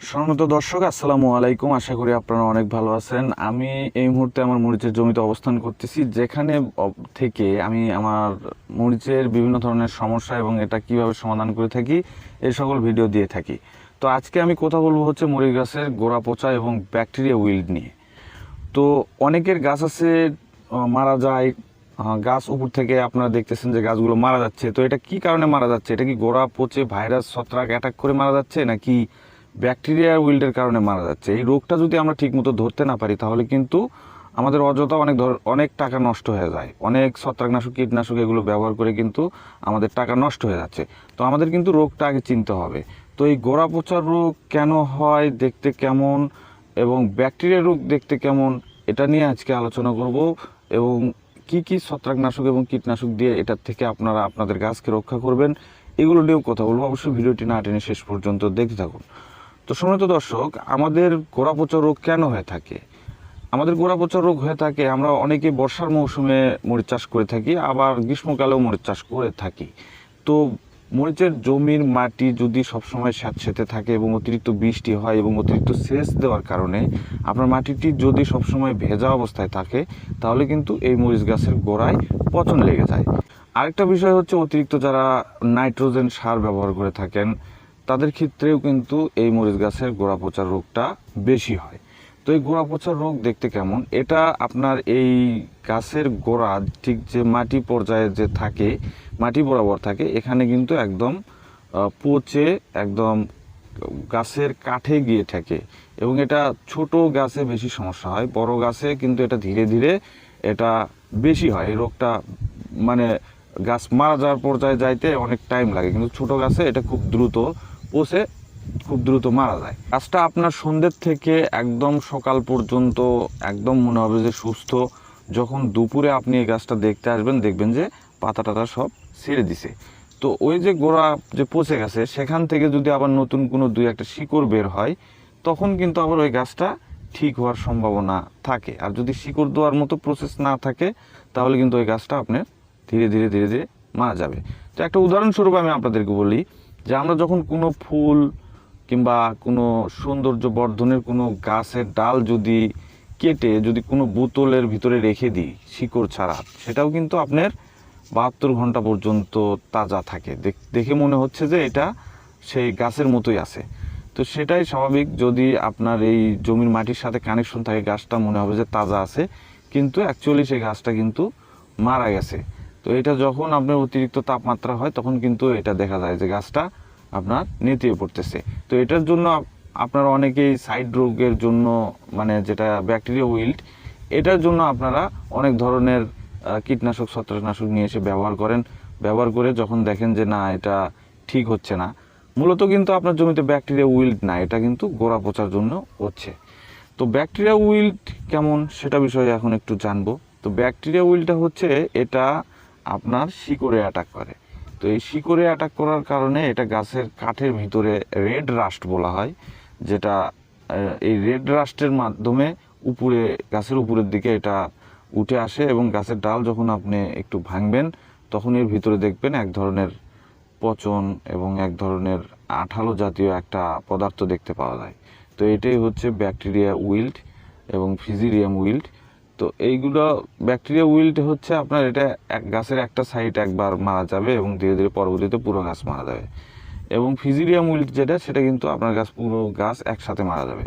সম্মানিত দর্শক, আসসালামু আলাইকুম। আশা করি আপনারা অনেক ভালো আছেন। আমি এই মুহূর্তে আমার মরিচের জমিতে অবস্থান করতেছি। যেখানে থেকে আমি আমার মরিচের বিভিন্ন ধরনের সমস্যা এবং এটা কীভাবে সমাধান করে থাকি এই সকল ভিডিও দিয়ে থাকি। তো আজকে আমি কথা বলব হচ্ছে মরিচ গাছের গোড়া পচা এবং ব্যাকটেরিয়া উইল্ড নিয়ে। তো অনেকের গাছ আছে মারা যায় গাছ উপর থেকে আপনারা দেখতেছেন যে গাছগুলো মারা যাচ্ছে। তো এটা কি কারণে মারা যাচ্ছে? এটা কি গোড়া পচে ভাইরাস ছত্রাক অ্যাটাক করে মারা যাচ্ছে নাকি ব্যাকটেরিয়া উইল্ডের কারণে মারা যাচ্ছে। এই রোগটা যদি আমরা ঠিকমতো ধরতে না পারি, তাহলে কিন্তু আমাদের অযথা অনেক ধর, অনেক টাকা নষ্ট হয়ে যায়। অনেক ছত্রাকনাশক, কীটনাশক এগুলো ব্যবহার করে কিন্তু আমাদের টাকা নষ্ট হয়ে যাচ্ছে। তো আমাদের কিন্তু রোগটা আগে চিনতে হবে। তো এই গোড়া পচার রোগ কেন হয়, দেখতে কেমন, এবং ব্যাকটেরিয়া রোগ দেখতে কেমন, এটা নিয়ে আজকে আলোচনা করব। এবং কি কি ছত্রাকনাশক এবং কীটনাশক দিয়ে এটার থেকে আপনারা আপনাদের গাছকে রক্ষা করবেন, এগুলো নিয়েও কথা বলব। অবশ্যই ভিডিওটি না টেনে শেষ পর্যন্ত দেখতে থাকুন। তো সম্মানিত দর্শক, আমাদের গোড়া পচা রোগ কেন হয়ে থাকে? আমাদের গোড়া পচা রোগ হয়ে থাকে, আমরা অনেকে বর্ষার মৌসুমে মরিচ চাষ করে থাকি, আবার গ্রীষ্মকালেও মরিচ চাষ করে থাকি। তো মরিচের জমির মাটি যদি সবসময় স্যাঁতসেঁতে থাকে এবং অতিরিক্ত বৃষ্টি হয় এবং অতিরিক্ত সেচ দেওয়ার কারণে আপনার মাটিটি যদি সবসময় ভেজা অবস্থায় থাকে, তাহলে কিন্তু এই মরিচ গাছের গোড়ায় পচন লেগে যায়। আরেকটা বিষয় হচ্ছে অতিরিক্ত যারা নাইট্রোজেন সার ব্যবহার করে থাকেন তাদের ক্ষেত্রেও কিন্তু এই মরিচ গাছের গোড়া পচার রোগটা বেশি হয়। তো এই গোড়া পচার রোগ দেখতে কেমন? এটা আপনার এই গাছের গোড়া ঠিক যে মাটি পর্যায়ে যে থাকে, মাটি বরাবর থাকে, এখানে কিন্তু একদম পচে একদম গাছের কাঠে গিয়ে থাকে এবং এটা ছোট গাছে বেশি সমস্যা হয়, বড় গাছে কিন্তু এটা ধীরে ধীরে এটা বেশি হয়। এই রোগটা মানে গাছ মারা যাওয়ার পর্যায়ে যাইতে অনেক টাইম লাগে, কিন্তু ছোট গাছে এটা খুব দ্রুত পচে খুব দ্রুত মারা যায়। গাছটা আপনার সন্ধ্যের থেকে একদম সকাল পর্যন্ত একদম মনে হবে যে সুস্থ। যখন দুপুরে আপনি এই গাছটা দেখতে আসবেন, দেখবেন যে পাতা টাতা সব ছেড়ে দিছে। তো ওই যে গোড়া যে পচে গেছে, সেখান থেকে যদি আবার নতুন কোনো দুই একটা শিকড় বের হয়, তখন কিন্তু আবার ওই গাছটা ঠিক হওয়ার সম্ভাবনা থাকে। আর যদি শিকড় দেওয়ার মতো প্রসেস না থাকে, তাহলে কিন্তু ওই গাছটা আপনার ধীরে ধীরে ধীরে ধীরে মারা যাবে। তো একটা উদাহরণস্বরূপ আমি আপনাদেরকে বলি যে আমরা যখন কোনো ফুল কিংবা কোনো সৌন্দর্য বর্ধনের কোনো গাছের ডাল যদি কেটে যদি কোনো বোতলের ভিতরে রেখে দিই শিকড় ছাড়া, সেটাও কিন্তু আপনার বাহাত্তর ঘণ্টা পর্যন্ত তাজা থাকে। দেখ- মনে হচ্ছে যে এটা সেই গাছের মতোই আছে। তো সেটাই স্বাভাবিক যদি আপনার এই জমির মাটির সাথে কানেকশন থাকে, গাছটা মনে হবে যে তাজা আছে, কিন্তু অ্যাকচুয়ালি সেই গাছটা কিন্তু মারা গেছে। তো এটা যখন আপনার অতিরিক্ত তাপমাত্রা হয়, তখন কিন্তু এটা দেখা যায় যে গাছটা আপনার নেতিয়ে পড়তেছে। তো এটার জন্য আপ- আপনারা অনেকেই সাইড রোগের জন্য মানে যেটা ব্যাকটেরিয়া উইল্ড এটার জন্য আপনারা অনেক ধরনের কীটনাশক, ছত্রাকনাশক নিয়ে এসে ব্যবহার করেন। ব্যবহার করে যখন দেখেন যে না, এটা ঠিক হচ্ছে না, মূলত কিন্তু আপনার জমিতে ব্যাকটেরিয়া উইল্ড না, এটা কিন্তু গোড়া পচার জন্য হচ্ছে। তো ব্যাকটেরিয়া উইল্ড কেমন, সেটা বিষয়ে এখন একটু জানব। তো ব্যাকটেরিয়া উইল্ডটা হচ্ছে, এটা আপনার শিকড়ে অ্যাটাক করে। তো এই শিকড়ে অ্যাটাক করার কারণে এটা গাছের কাঠের ভিতরে রেড রাস্ট বলা হয়, যেটা এই রেড রাস্টের মাধ্যমে উপরে, গাছের উপরের দিকে এটা উঠে আসে এবং গাছের ডাল যখন আপনি একটু ভাঙবেন, তখন এর ভিতরে দেখবেন এক ধরনের পচন এবং এক ধরনের আঠালো জাতীয় একটা পদার্থ দেখতে পাওয়া যায়। তো এটাই হচ্ছে ব্যাকটেরিয়া উইল্ড এবং ফিজিরিয়াম উইল্ড তো এইগুলো ব্যাকটেরিয়া উইল্ড হচ্ছে আপনার এটা এক গাছের একটা সাইড একবার মারা যাবে এবং ধীরে ধীরে পরবর্তীতে পুরো গাছ মারা যাবে। এবং ফিজিরিয়াম উইল্ড যেটা, সেটা কিন্তু আপনার গাছ, পুরো গাছ একসাথে মারা যাবে।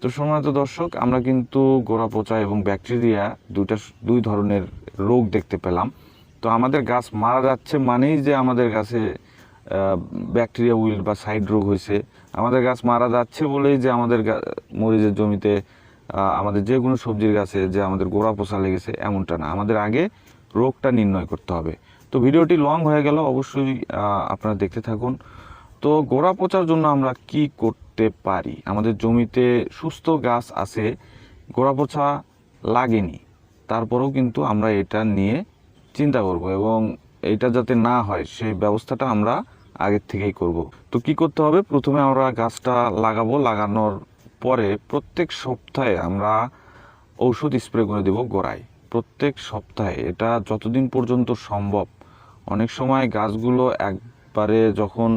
তো সম্মানিত দর্শক, আমরা কিন্তু গোড়া পচা এবং ব্যাকটেরিয়া দুইটা, দুই ধরনের রোগ দেখতে পেলাম। তো আমাদের গাছ মারা যাচ্ছে মানেই যে আমাদের গাছে ব্যাকটেরিয়া উইল্ড বা সাইড রোগ হয়েছে। আমাদের গাছ মারা যাচ্ছে বলেই যে আমাদের মরিচের জমিতে আমাদের যে কোনো সবজির গাছে যে আমাদের গোড়া পচা লেগেছে এমনটা না। আমাদের আগে রোগটা নির্ণয় করতে হবে। তো ভিডিওটি লং হয়ে গেল, অবশ্যই আপনারা দেখতে থাকুন। তো গোড়া পচার জন্য আমরা কি করতে পারি? আমাদের জমিতে সুস্থ গাছ আছে, গোড়া পচা লাগেনি। তারপরেও কিন্তু আমরা এটা নিয়ে চিন্তা করব এবং এটা যাতে না হয়, সেই ব্যবস্থাটা আমরা আগের থেকেই করব। তো কি করতে হবে? প্রথমে আমরা গাছটা লাগাবো, লাগানোর পরে প্রত্যেক সপ্তাহে আমরা ঔষধ স্প্রে করে দেব গোড়ায়। প্রত্যেক সপ্তাহে। এটা যতদিন পর্যন্ত সম্ভব। অনেক সময় গাছগুলো একবারে যখন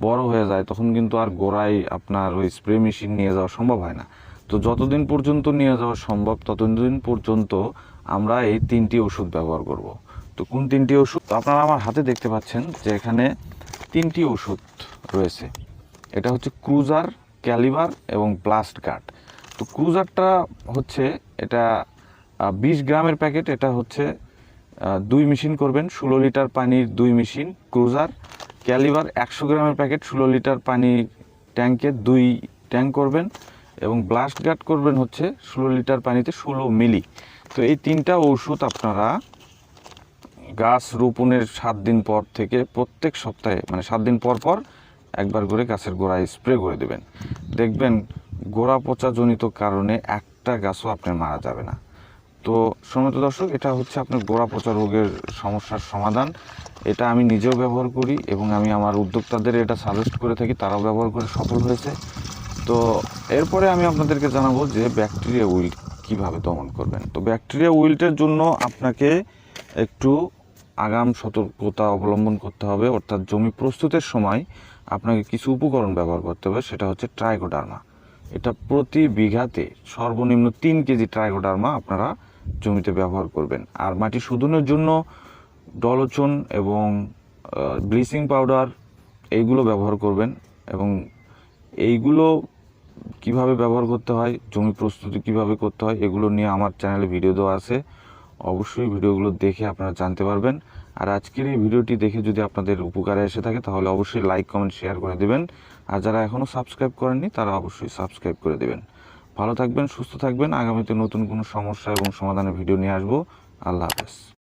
বড় হয়ে যায়, তখন কিন্তু আর গোড়ায় আপনার ওই স্প্রে মেশিন নিয়ে যাওয়া সম্ভব হয় না। তো যতদিন পর্যন্ত নিয়ে যাওয়া সম্ভব, ততদিন পর্যন্ত আমরা এই তিনটি ওষুধ ব্যবহার করব। তো কোন তিনটি ওষুধ আপনারা আমার হাতে দেখতে পাচ্ছেন যে এখানে তিনটি ওষুধ রয়েছে। এটা হচ্ছে ক্রুজার ক্যালিবার এবং ব্লাস্ট গার্ড। তো ক্রুজারটা হচ্ছে এটা বিশ গ্রামের প্যাকেট, এটা হচ্ছে দুই মেশিন করবেন, ষোলো লিটার পানির দুই মেশিন ক্রুজার। ক্যালিবার একশো গ্রামের প্যাকেট, ষোলো লিটার পানি ট্যাঙ্কে দুই ট্যাঙ্ক করবেন এবং ব্লাস্ট গার্ড করবেন হচ্ছে ষোলো লিটার পানিতে ষোলো মিলি। তো এই তিনটা ওষুধ আপনারা গাছ রোপণের সাত দিন পর থেকে প্রত্যেক সপ্তাহে মানে সাত দিন পর পর একবার করে গাছের গোড়ায় স্প্রে করে দেবেন। দেখবেন গোড়া পচাজনিত কারণে একটা গাছও আপনার মারা যাবে না। তো সম্মত দর্শক, এটা হচ্ছে আপনার গোড়া পচা রোগের সমস্যার সমাধান। এটা আমি নিজেও ব্যবহার করি এবং আমি আমার উদ্যোক্তাদের এটা সাজেস্ট করে থাকি, তারাও ব্যবহার করে সফল হয়েছে। তো এরপরে আমি আপনাদেরকে জানাব যে ব্যাকটেরিয়া উইল্ট কীভাবে দমন করবেন। তো ব্যাকটেরিয়া উইল্টের জন্য আপনাকে একটু আগাম সতর্কতা অবলম্বন করতে হবে। অর্থাৎ জমি প্রস্তুতের সময় আপনাকে কিছু উপকরণ ব্যবহার করতে হবে, সেটা হচ্ছে ট্রাইকোডার্মা এটা প্রতি বিঘাতে সর্বনিম্ন তিন কেজি ট্রাইকোডার্মা আপনারা জমিতে ব্যবহার করবেন। আর মাটি শোধনের জন্য ডলোচন এবং ব্লিচিং পাউডার এইগুলো ব্যবহার করবেন এবং এইগুলো কীভাবে ব্যবহার করতে হয়, জমি প্রস্তুতি কীভাবে করতে হয়, এগুলো নিয়ে আমার চ্যানেলে ভিডিও দেওয়া আছে। অবশ্যই ভিডিওগুলো দেখে আপনারা জানতে পারবেন। আর আজকের এই ভিডিওটি দেখে যদি আপনাদের উপকারে এসে থাকে, তাহলে অবশ্যই লাইক কমেন্ট শেয়ার করে দেবেন। আর যারা এখনও সাবস্ক্রাইব করেননি, তারা অবশ্যই সাবস্ক্রাইব করে দেবেন। ভালো থাকবেন, সুস্থ থাকবেন। আগামীতে নতুন কোনো সমস্যা এবং সমাধানের ভিডিও নিয়ে আসব। আল্লাহ হাফেজ।